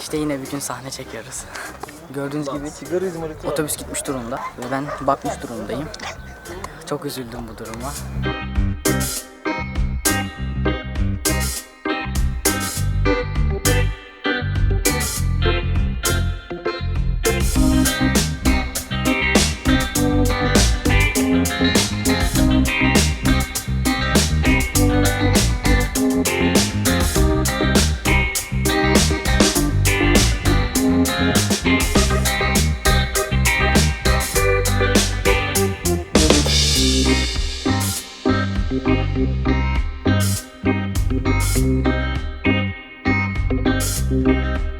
İşte yine bir gün sahne çekiyoruz. Gördüğünüz gibi otobüs gitmiş durumda ve ben bakmış durumdayım. Çok üzüldüm bu duruma. Thank you.